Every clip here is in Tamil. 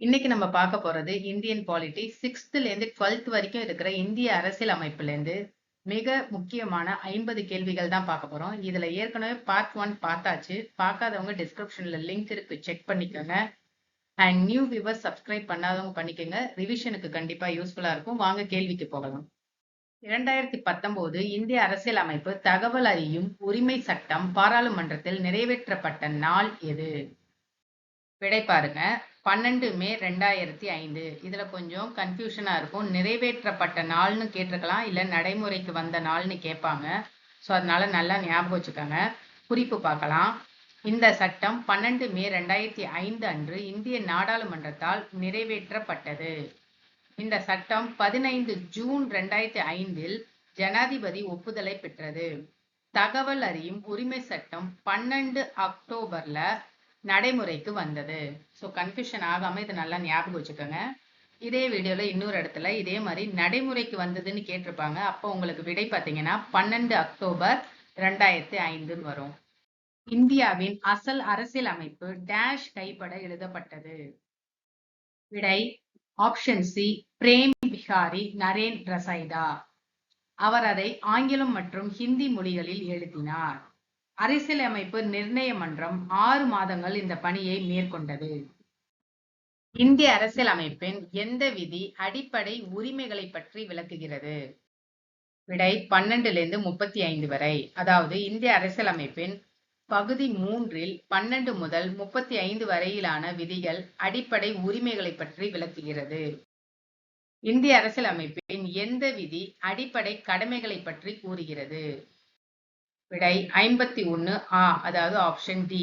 இன்னைக்கு நம்ம பார்க்க போறது இந்தியன் பாலிட்டி சிக்ஸ்த்ல இருந்து டுவெல்த் வரைக்கும் இருக்கிற இந்திய அரசியல் அமைப்புல இருந்து மிக முக்கியமான ஐம்பது கேள்விகள் தான் பார்க்க போறோம். இதுல ஏற்கனவே பார்ட் ஒன் பார்த்தாச்சு. பார்க்காதவங்க டிஸ்கிரிப்ஷன்ல லிங்க் இருக்கு செக் பண்ணிக்கோங்க. அண்ட் நியூ வியூவர்ஸ் சப்ஸ்கிரைப் பண்ணாதவங்க பண்ணிக்கோங்க. ரிவிஷனுக்கு கண்டிப்பா யூஸ்ஃபுல்லா இருக்கும். வாங்க கேள்விக்கு போகலாம். இரண்டாயிரத்தி பத்தொன்பது இந்திய அரசியல் அமைப்பு தகவல் அறியும் உரிமை சட்டம் பாராளுமன்றத்தில் நிறைவேற்றப்பட்ட நாள் எது? விடை பாருங்க. பன்னெண்டு மே ரெண்டாயிரத்தி ஐந்து. இதுல கொஞ்சம் கன்ஃபியூஷனாக இருக்கும். நிறைவேற்றப்பட்ட நாள்னு கேட்டிருக்கலாம். இல்ல நடைமுறைக்கு வந்த நாள்னு கேட்பாங்க. ஸோ அதனால நல்லா ஞாபகம் வச்சுக்கோங்க. குறிப்பு பார்க்கலாம். இந்த சட்டம் பன்னெண்டு மே ரெண்டாயிரத்தி ஐந்து அன்று இந்திய நாடாளுமன்றத்தால் நிறைவேற்றப்பட்டது. இந்த சட்டம் பதினைந்து ஜூன் ரெண்டாயிரத்தி ஐந்தில் ஜனாதிபதி ஒப்புதலை பெற்றது. தகவல் அறியும் உரிமை சட்டம் பன்னெண்டு அக்டோபர்ல நடைமுறைக்கு வந்தது. ஸோ கன்ஃபியூஷன் ஆகாமல் இதை நல்லா ஞாபகம் வச்சுக்கோங்க. இதே வீடியோவில் இன்னொரு இடத்துல இதே மாதிரி நடைமுறைக்கு வந்ததுன்னு கேட்டிருப்பாங்க. அப்போ உங்களுக்கு விடை பார்த்தீங்கன்னா பன்னெண்டு அக்டோபர் ரெண்டாயிரத்தி ஐந்துன்னு வரும். இந்தியாவின் அசல் அரசியல் அமைப்பு டேஷ் கைப்பட எழுதப்பட்டது. விடை ஆப்ஷன் சி பிரேம் பிஹாரி நரேன் ரசைதா. அவர் அதை ஆங்கிலம் மற்றும் ஹிந்தி மொழிகளில் எழுதினார். அரசியலமைப்பு நிர்ணய மன்றம் ஆறு மாதங்கள் இந்த பணியை மேற்கொண்டது. இந்திய அரசியலமைப்பின் எந்த விதி அடிப்படை உரிமைகளை பற்றி விளக்குகிறது? விடை பன்னெண்டுலேருந்து முப்பத்தி ஐந்து வரை. அதாவது இந்திய அரசியலமைப்பின் பகுதி மூன்றில் பன்னெண்டு முதல் முப்பத்தி ஐந்து வரையிலான விதிகள் அடிப்படை உரிமைகளை பற்றி விளக்குகிறது. இந்திய அரசியலமைப்பின் எந்த விதி அடிப்படை கடமைகளை பற்றி கூறுகிறது? விடை ஐம்பத்தி ஒண்ணு ஆ அதாவது ஆப்ஷன் டி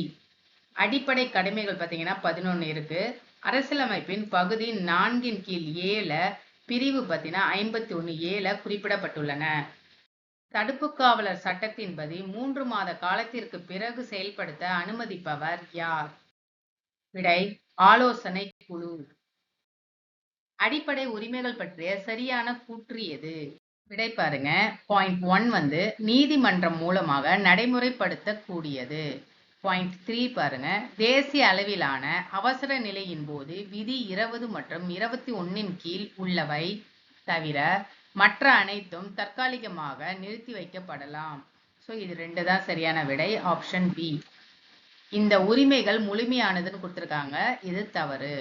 அடிப்படை கடமைகள் பார்த்தீங்கன்னா பதினொன்னு இருக்கு. அரசியலமைப்பின் பகுதி நான்கின் கீழ் ஏல பிரிவு பார்த்தீங்கன்னா ஐம்பத்தி ஒன்று ஏல குறிப்பிடப்பட்டுள்ளன. தடுப்பு காவலர் சட்டத்தின்படி மூன்று மாத காலத்திற்கு பிறகு செயல்படுத்த அனுமதிப்பவர் யார்? விடை ஆலோசனை குழு. அடிப்படை உரிமைகள் பற்றிய சரியான கூற்று எது? விடை பாருங்க. பாயிண்ட் ஒன் வந்து நீதிமன்றம் மூலமாக நடைமுறைப்படுத்தக்கூடியது. பாயிண்ட் த்ரீ பாருங்க. தேசிய அளவிலான அவசர நிலையின் போது விதி இருபது மற்றும் இருபத்தி ஒன்னின் கீழ் உள்ளவை தவிர மற்ற அனைத்தும் தற்காலிகமாக நிறுத்தி வைக்கப்படலாம். ஸோ இது ரெண்டு தான் சரியான விடை. ஆப்ஷன் பி இந்த உரிமைகள் முழுமையானதுன்னு கொடுத்துருக்காங்க. இது தவறு.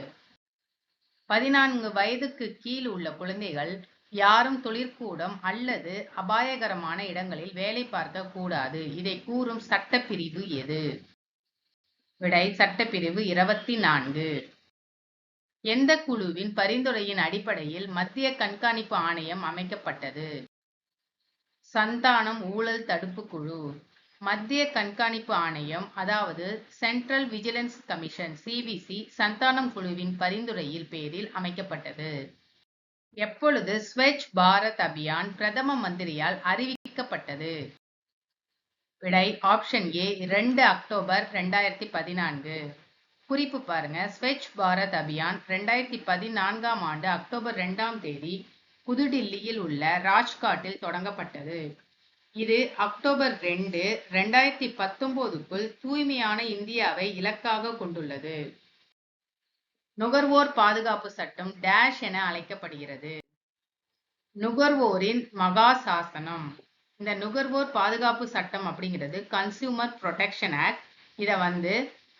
பதினான்கு வயதுக்கு கீழ் உள்ள குழந்தைகள் யாரும் தொழிற்கூடம் அல்லது அபாயகரமான இடங்களில் வேலை பார்க்க கூடாது இதை கூறும் சட்டப்பிரிவு எது? விடை சட்டப்பிரிவு இருபத்தி நான்கு எந்த குழுவின் பரிந்துரையின் அடிப்படையில் மத்திய கண்காணிப்பு ஆணையம் அமைக்கப்பட்டது? சந்தானம் ஊழல் தடுப்பு குழு. மத்திய கண்காணிப்பு ஆணையம் அதாவது சென்ட்ரல் விஜிலன்ஸ் கமிஷன் சிபிசி சந்தானம் குழுவின் பரிந்துரையில் பேரில் அமைக்கப்பட்டது. எப்பொழுது ஸ்வச் பாரத் அபியான் பிரதம மந்திரியால் அறிவிக்கப்பட்டது? விடை ஆப்ஷன் ஏ ரெண்டு அக்டோபர் ரெண்டாயிரத்தி பதினான்கு. குறிப்பு பாருங்க. ஸ்வச் பாரத் அபியான் ரெண்டாயிரத்தி பதினான்காம் ஆண்டு அக்டோபர் ரெண்டாம் தேதி புதுடில்லியில் உள்ள ராஜ்காட்டில் தொடங்கப்பட்டது. இது அக்டோபர் ரெண்டு ரெண்டாயிரத்தி பத்தொன்பதுக்குள் தூய்மையான இந்தியாவை இலக்காக கொண்டுள்ளது. நுகர்வோர் பாதுகாப்பு சட்டம் டேஷ் என அழைக்கப்படுகிறது. நுகர்வோரின் மகா சாசனம் இந்த நுகர்வோர் பாதுகாப்பு சட்டம் அப்படிங்கிறது கன்சியூமர் ப்ரொடெக்ஷன் ஆக்ட் இதை வந்து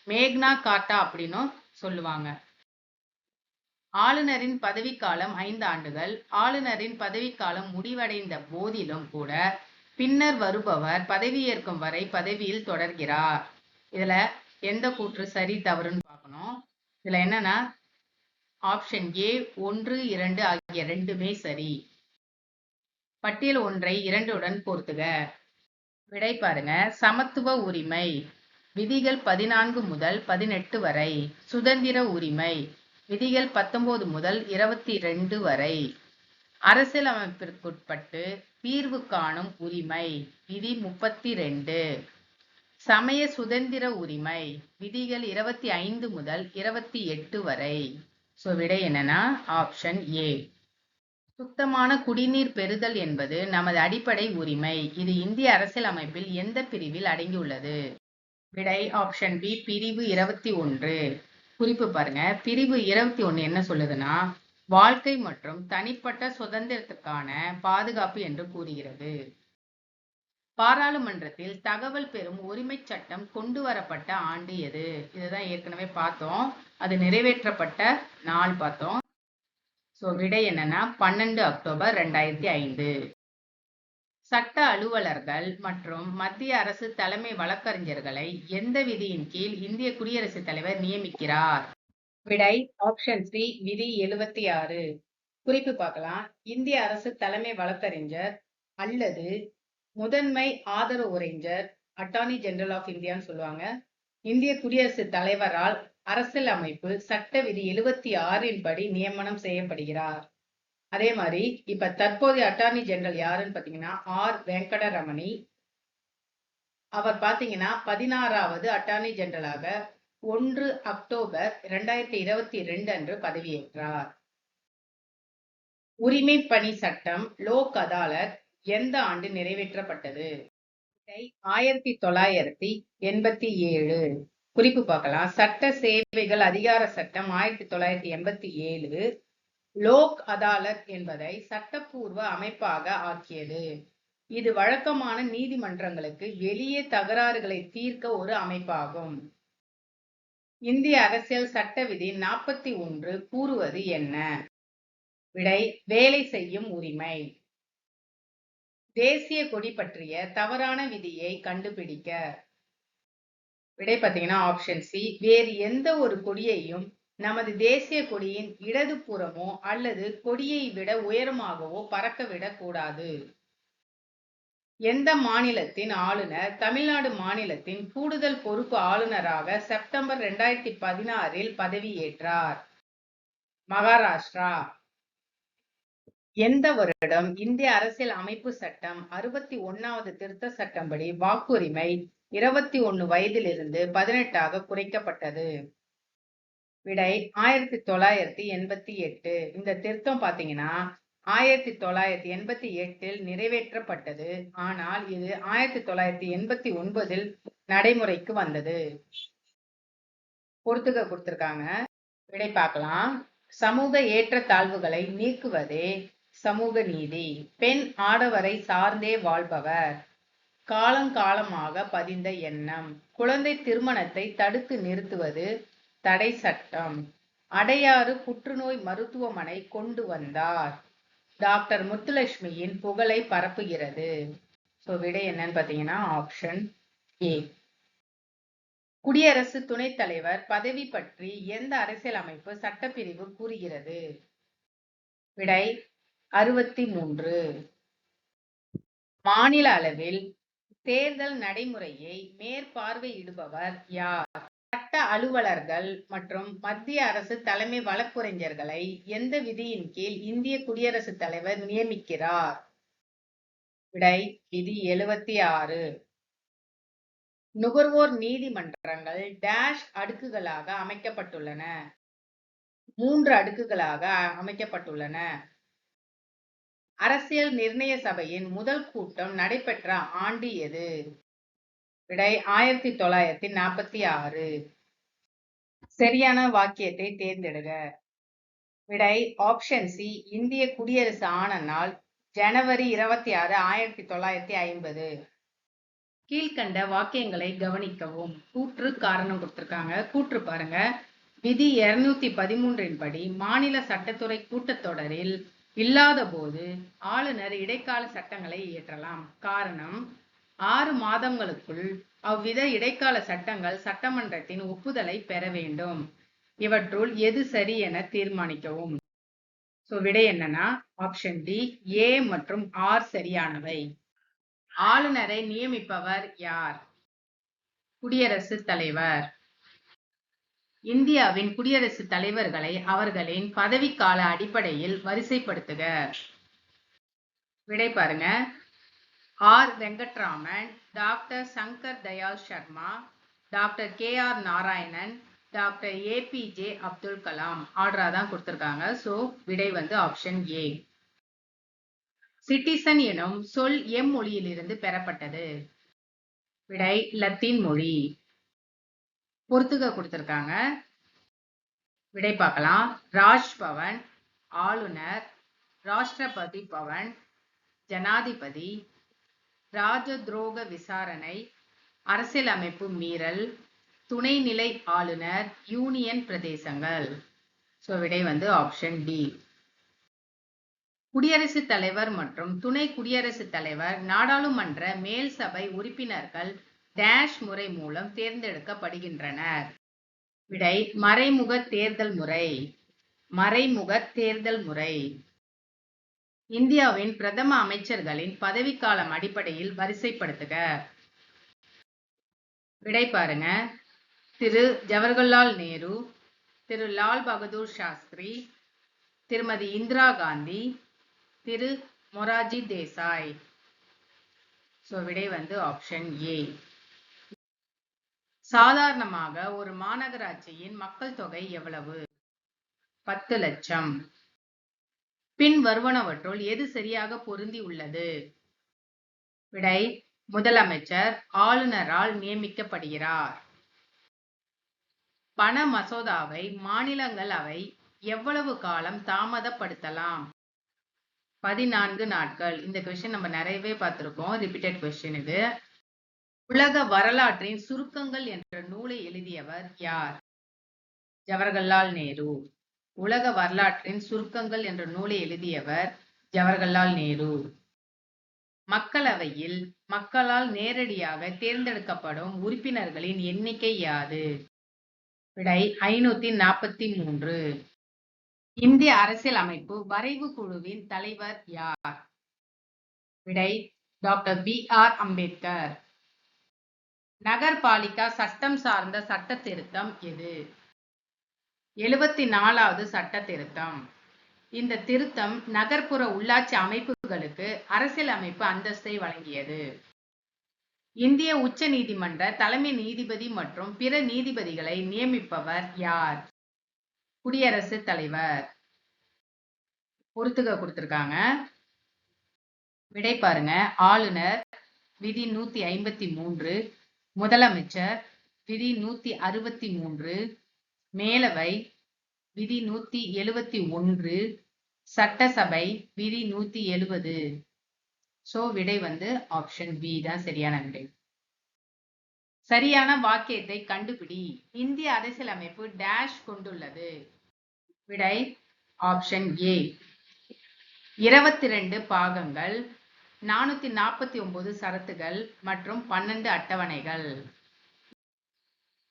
மேக்னா காட்டா அப்படின்னும் சொல்லுவாங்க. ஆளுநரின் பதவிக்காலம் ஐந்து ஆண்டுகள். ஆளுநரின் பதவிக்காலம் முடிவடைந்த போதிலும் கூட பின்னர் வருபவர் பதவியேற்கும் வரை பதவியில் தொடர்கிறார். இதுல எந்த கூற்று சரி தவறுன்னு பார்க்கணும். இதுல என்னன்னா ஆப்ஷன் ஏ ஒன்று இரண்டு ஆகிய ரெண்டுமே சரி. பட்டியல் ஒன்றை இரண்டுடன் பொறுத்துக விடை பாருங்க. சமத்துவ உரிமை. விதிகள் பதினான்கு முதல் பதினெட்டு வரை. சுதந்திர உரிமை. விதிகள் பத்தொன்பது முதல் இருபத்தி ரெண்டு வரை. அரசியலமைப்பிற்குட்பட்டு தீர்வு காணும் உரிமை. விதி முப்பத்தி ரெண்டு சமய சுதந்திர உரிமை விதிகள் இருபத்தி ஐந்து முதல் இருபத்தி எட்டு வரை. ஸோ விடை என்னன்னா ஆப்ஷன் ஏ சுத்தமான குடிநீர் பெறுதல் என்பது நமது அடிப்படை உரிமை. இது இந்திய அரசியலமைப்பில் எந்த பிரிவில் அடங்கியுள்ளது? விடை ஆப்ஷன் பி பிரிவு இருபத்தி ஒன்று. குறிப்பு பாருங்க பிரிவு இருபத்தி ஒன்று என்ன சொல்லுதுன்னா வாழ்க்கை மற்றும் தனிப்பட்ட சுதந்திரத்துக்கான பாதுகாப்பு என்று கூறுகிறது. பாராளுமன்றத்தில் தகவல் பெறும் உரிமை சட்டம் கொண்டு வரப்பட்ட ஆண்டு எது? இதுதான் ஏற்கனவே பார்த்தோம். அது நிறைவேற்றப்பட்ட நாள் பார்த்தோம். சோ விடை என்னன்னா பன்னெண்டு அக்டோபர் ரெண்டாயிரத்தி ஐந்து. சட்ட அலுவலர்கள் மற்றும் மத்திய அரசு தலைமை வழக்கறிஞர்களை எந்த விதியின் கீழ் இந்திய குடியரசுத் தலைவர் நியமிக்கிறார்? விடை ஆப்ஷன் சி விதி எழுபத்தி ஆறு. குறிப்பு பார்க்கலாம். இந்திய அரசு தலைமை வழக்கறிஞர் அல்லது முதன்மை ஆதரவு உரைஞர் அட்டார்னி ஜெனரல் ஆஃப் இந்தியான்னு சொல்லுவாங்க. இந்திய குடியரசு தலைவரால் அரசியல் அமைப்பு சட்ட விதி எழுபத்தி ஆறின் படி நியமனம் செய்யப்படுகிறார். அதே மாதிரி இப்ப தற்போதைய அட்டார்னி ஜெனரல் யாருன்னு பாத்தீங்கன்னா ஆர். வெங்கடரமணி. அவர் பாத்தீங்கன்னா பதினாறாவது அட்டார்னி ஜெனரலாக ஒன்று அக்டோபர் இரண்டாயிரத்தி இருபத்தி ரெண்டு அன்று பதவியேற்றார். உரிமை பணி சட்டம் லோக் அதாலத் எந்த ஆண்டு நிறைவேற்றப்பட்டது? ஆயிரத்தி தொள்ளாயிரத்தி எண்பத்தி ஏழு. குறிப்பு பார்க்கலாம். சட்ட சேவைகள் அதிகார சட்டம் ஆயிரத்தி தொள்ளாயிரத்தி எண்பத்தி ஏழு. லோக் அதாலத் என்பதை சட்டப்பூர்வ அமைப்பாக ஆக்கியது. இது வழக்கமான நீதிமன்றங்களுக்கு வெளியே தகராறுகளை தீர்க்க ஒரு அமைப்பாகும். இந்திய அரசியல் சட்ட விதி நாற்பத்தி ஒன்று கூறுவது என்ன? விடை வேலை செய்யும் உரிமை. தேசிய கொடி பற்றிய தவறான விதியை கண்டுபிடிக்க. விடை பார்த்தீங்கன்னா ஆப்ஷன் சி வேறு எந்த ஒரு கொடியையும் நமது தேசிய கொடியின் இடது புறமோ அல்லது கொடியை விட உயரமாகவோ பறக்க விடக்கூடாது எந்த மாநிலத்தின் ஆளுநர் தமிழ்நாடு மாநிலத்தின் கூடுதல் பொறுப்பு ஆளுநராக செப்டம்பர் இரண்டாயிரத்தி பதினாறில் பதவியேற்றார்? மகாராஷ்டிரா. எந்த வருடம்? இந்திய அரசியல் அமைப்பு சட்டம் அறுபத்தி ஒன்னாவது திருத்த சட்டம்படி வாக்குரிமை இருபத்தி ஒன்னு வயதிலிருந்து பதினெட்டாக குறைக்கப்பட்டது. விடை ஆயிரத்தி தொள்ளாயிரத்தி எண்பத்தி எட்டு இந்த திருத்தம் பாத்தீங்கன்னா ஆயிரத்தி தொள்ளாயிரத்தி எண்பத்தி எட்டில் நிறைவேற்றப்பட்டது. ஆனால் இது ஆயிரத்தி தொள்ளாயிரத்தி எண்பத்தி ஒன்பதில் நடைமுறைக்கு வந்தது. பொறுத்துக்க கொடுத்திருக்காங்க. விடை பார்க்கலாம். சமூக ஏற்றத்தாழ்வுகளை நீக்குவதே சமூக நீதி. பெண் ஆடவரை சார்ந்தே வாழ்பவர். காலங்காலமாக பதிந்த எண்ணம். குழந்தை திருமணத்தை தடுத்து நிறுத்துவது தடை சட்டம். அடையாறு புற்றுநோய் மருத்துவமனை கொண்டு வந்தார். டாக்டர் முத்துலட்சுமியின் புகழை பரப்புகிறது. ஸோ விடை என்னன்னு பார்த்தீங்கன்னா ஆப்ஷன் ஏ குடியரசு துணைத் தலைவர் பதவி பற்றி எந்த அரசியல் அமைப்பு சட்டப்பிரிவு கூறுகிறது? விடை அறுபத்தி மூன்று மாநில அளவில் தேர்தல் நடைமுறையை மேற்பார்வையிடுபவர் யார்? சட்ட அலுவலர்கள் மற்றும் மத்திய அரசு தலைமை வழக்குரைஞர்களை எந்த விதியின் கீழ் இந்திய குடியரசுத் தலைவர் நியமிக்கிறார்? விடை விதி எழுபத்தி ஆறு நுகர்வோர் நீதிமன்றங்கள் டேஷ் அடுக்குகளாக அமைக்கப்பட்டுள்ளன. மூன்று அடுக்குகளாக அமைக்கப்பட்டுள்ளன. அரசியல் நிர்ணய சபையின் முதல் கூட்டம் நடைபெற்ற ஆண்டு எது? விடை ஆயிரத்தி தொள்ளாயிரத்தி நாற்பத்தி ஆறு. சரியான வாக்கியத்தை தேர்ந்தெடுக. விடை ஆப்ஷன் சி இந்திய குடியரசு ஆன நாள் ஜனவரி இருபத்தி ஆறு ஆயிரத்தி தொள்ளாயிரத்தி ஐம்பது. கீழ்கண்ட வாக்கியங்களை கவனிக்கவும். கூற்று காரணம் கொடுத்துருக்காங்க. கூற்று பாருங்க. விதி இருநூத்தி பதிமூன்றின் படி மாநில சட்டத்துறை கூட்டத்தொடரில் இல்லாத போது ஆளுநர் இடைக்கால சட்டங்களை இயற்றலாம். காரணம் ஆறு மாதங்களுக்குள் அவ்வித இடைக்கால சட்டங்கள் சட்டமன்றத்தின் ஒப்புதலை பெற வேண்டும். இவற்றுள் எது சரி என தீர்மானிக்கவும். சோ விடை என்னன்னா ஆப்ஷன் டி ஏ மற்றும் ஆர் சரியானவை. ஆளுநரை நியமிப்பவர் யார்? குடியரசுத் தலைவர். இந்தியாவின் குடியரசுத் தலைவர்களை அவர்களின் பதவிக்கால அடிப்படையில் வரிசைப்படுத்துக. விடை பாருங்க. R. Venkataraman doctor Shankar Dayal Sharma doctor K. R. Narayanan doctor APJ Abdul Kalam. ஆர்டரா தான் கொடுத்திருக்காங்க. ஸோ விடை வந்து ஆப்ஷன் ஏ. சிட்டிசன் எனும் சொல் எம் மொழியிலிருந்து பெறப்பட்டது. விடை லத்தீன் மொழி. பொறுத்துக கொடுத்திருக்காங்க. விடை பார்க்கலாம். ராஜ் பவன் ஆளுநர் ராஷ்டிரபதி பவன் ஜனாதிபதி ராஜ துரோக விசாரணை அரசியலமைப்பு மீறல் துணைநிலை ஆளுநர் யூனியன் பிரதேசங்கள். ஸோ விடை வந்து ஆப்ஷன் டி குடியரசுத் தலைவர் மற்றும் துணை குடியரசுத் தலைவர் நாடாளுமன்ற மேல் சபை உறுப்பினர்கள் டேஷ் முறை மூலம் தேர்ந்தெடுக்கப்படுகின்றனர். விடை மறைமுக தேர்தல் முறை. மறைமுக தேர்தல் முறை. இந்தியாவின் பிரதம அமைச்சர்களின் பதவிக்காலம் அடிப்படையில் வரிசைப்படுத்துக. விடை பாருங்க. திரு. ஜவஹர்லால் நேரு திரு. லால் பகதூர் சாஸ்திரி திருமதி இந்திரா காந்தி திரு. மொராஜி தேசாய். ஸோ விடை வந்து ஆப்ஷன் ஏ சாதாரணமாக ஒரு மாநகராட்சியின் மக்கள் தொகை எவ்வளவு? பத்து லட்சம். பின் வருவனவற்றுள் எது சரியாக பொருந்தி உள்ளது? விடை முதலமைச்சர் ஆளுநரால் நியமிக்கப்படுகிறார். பண மசோதாவை மாநிலங்களவை எவ்வளவு காலம் தாமதப்படுத்தலாம்? பதினான்கு நாட்கள். இந்த கொஸ்டின் நம்ம நிறையவே பார்த்துருக்கோம். ரிப்பீட்டட் கொஸ்டின் இது. உலக வரலாற்றின் சுருக்கங்கள் என்ற நூலை எழுதியவர் யார்? ஜவஹர்லால் நேரு. உலக வரலாற்றின் சுருக்கங்கள் என்ற நூலை எழுதியவர் ஜவஹர்லால் நேரு. மக்களவையில் மக்களால் நேரடியாக தேர்ந்தெடுக்கப்படும் உறுப்பினர்களின் எண்ணிக்கை யாது? விடை ஐநூத்தி நாற்பத்தி மூன்று. இந்திய அரசியல் அமைப்பு வரைவு குழுவின் தலைவர் யார்? விடை doctor B R Ambedkar. Nagarpalika சட்டம் சார்ந்த சட்ட திருத்தம் எது? எழுபத்தி நாலாவது சட்ட திருத்தம். இந்த திருத்தம் நகர்ப்புற உள்ளாட்சி அமைப்புகளுக்கு அரசியல் அமைப்பு அந்தஸ்தை வழங்கியது. இந்திய உச்ச நீதிமன்ற தலைமை நீதிபதி மற்றும் பிற நீதிபதிகளை நியமிப்பவர் யார்? குடியரசுத் தலைவர். பொறுத்துக கொடுத்திருக்காங்க. விடை பாருங்க. ஆளுநர் விதி நூத்தி ஐம்பத்தி மூன்று. முதலமைச்சர் விதி நூத்தி அறுபத்தி மூன்று மேலவை விதி நூத்தி எழுபத்தி ஒன்று சட்டசபை விதி நூத்தி எழுபது. சோ விடை வந்து ஆப்ஷன் பி தான் சரியான விடை. சரியான வாக்கியத்தை கண்டுபிடி. இந்திய அரசியலமைப்பு டேஷ் கொண்டுள்ளது. விடை ஆப்ஷன் ஏ இருபத்தி ரெண்டு பாகங்கள் நானூத்தி நாற்பத்தி ஒன்பது சரத்துகள் மற்றும் பன்னெண்டு அட்டவணைகள்.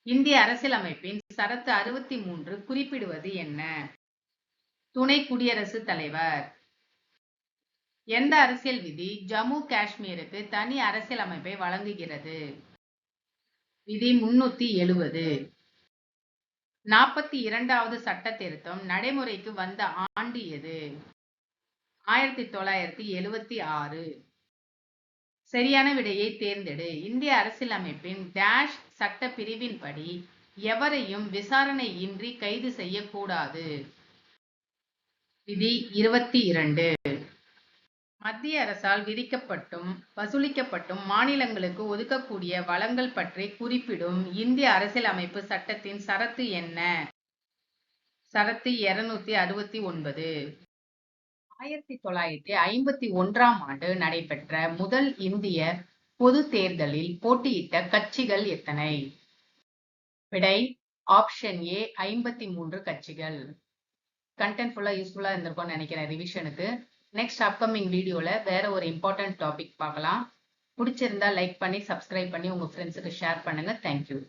இந்திய அரசியலமைப்பின் சரத்து அறுபத்தி மூன்று குறிப்பிடுவது என்ன? துணை குடியரசுத் தலைவர். எந்த அரசியல் விதி ஜம்மு காஷ்மீருக்கு தனி அரசியல் அமைப்பை வழங்குகிறது? விதி முன்னூத்தி எழுபது நாற்பத்தி இரண்டாவது சட்ட திருத்தம் நடைமுறைக்கு வந்த ஆண்டு எது? ஆயிரத்தி தொள்ளாயிரத்தி எழுவத்தி ஆறு. சரியான விடையை தேர்ந்தெடு. இந்திய அரசியலமைப்பின் டேஷ் சட்ட பிரிவின்படி எவரையும் விசாரணையின்றி கைது செய்யக்கூடாது. விதி இருபத்தி இரண்டு. மத்திய அரசால் விதிக்கப்பட்டும் வசூலிக்கப்பட்டும் மாநிலங்களுக்கு ஒதுக்கக்கூடிய வளங்கள் பற்றி குறிப்பிடும் இந்திய அரசியலமைப்பு சட்டத்தின் சரத்து என்ன? சரத்து இருநூத்தி அறுபத்தி ஒன்பது. ஆயிரத்தி தொள்ளாயிரத்தி ஐம்பத்தி ஒன்றாம் ஆண்டு நடைபெற்ற முதல் இந்திய பொது தேர்தலில் போட்டியிட்ட கட்சிகள் எத்தனை? விடை ஆப்ஷன் ஏ ஐம்பத்தி மூன்று கட்சிகள். கண்டென்ட் ஃபுல்லாக யூஸ்ஃபுல்லாக இருந்திருக்கும்னு நினைக்கிறேன் ரிவிஷனுக்கு நெக்ஸ்ட் அப்கமிங் வீடியோவில் வேற ஒரு இம்பார்ட்டன்ட் டாபிக் பார்க்கலாம். பிடிச்சிருந்தா லைக் பண்ணி சப்ஸ்கிரைப் பண்ணி உங்கள் ஃப்ரெண்ட்ஸுக்கு ஷேர் பண்ணுங்க. தேங்க்யூ